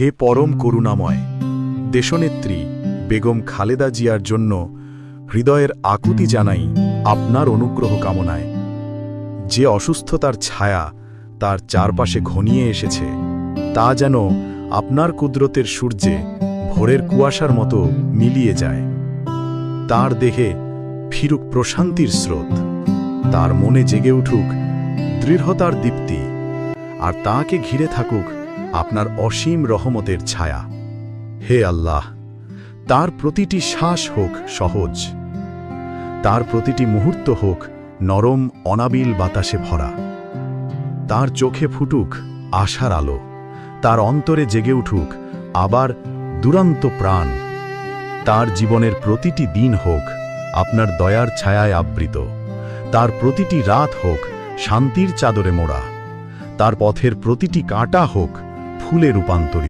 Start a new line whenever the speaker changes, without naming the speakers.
হে পরম করুণাময়, দেশনেত্রী বেগম খালেদা জিয়ার জন্য হৃদয়ের আকুতি জানাই আপনার অনুগ্রহ কামনায়। যে অসুস্থতার ছায়া তার চারপাশে ঘনিয়ে এসেছে, তা যেন আপনার কুদরতের সূর্যে ভোরের কুয়াশার মতো মিলিয়ে যায়। তার দেহে ফিরুক প্রশান্তির স্রোত, তার মনে জেগে উঠুক দৃঢ়তার দীপ্তি, আর তাকে ঘিরে থাকুক আপনার অসীম রহমতের ছায়া। হে আল্লাহ, তার প্রতিটি শ্বাস হোক সহজ। তার প্রতিটি মুহূর্ত হোক নরম, অনাবিল বাতাসে ভরা। তার চোখে ফুটুক আশার আলো। তার অন্তরে জেগে উঠুক আবার দুরন্ত প্রাণ। তার জীবনের প্রতিটি দিন হোক আপনার দয়ার ছায়ায় আবৃত। তার প্রতিটি রাত হোক শান্তির চাদরে মোড়া। তার পথের প্রতিটি কাঁটা হোক ফুলে রূপান্তরিত।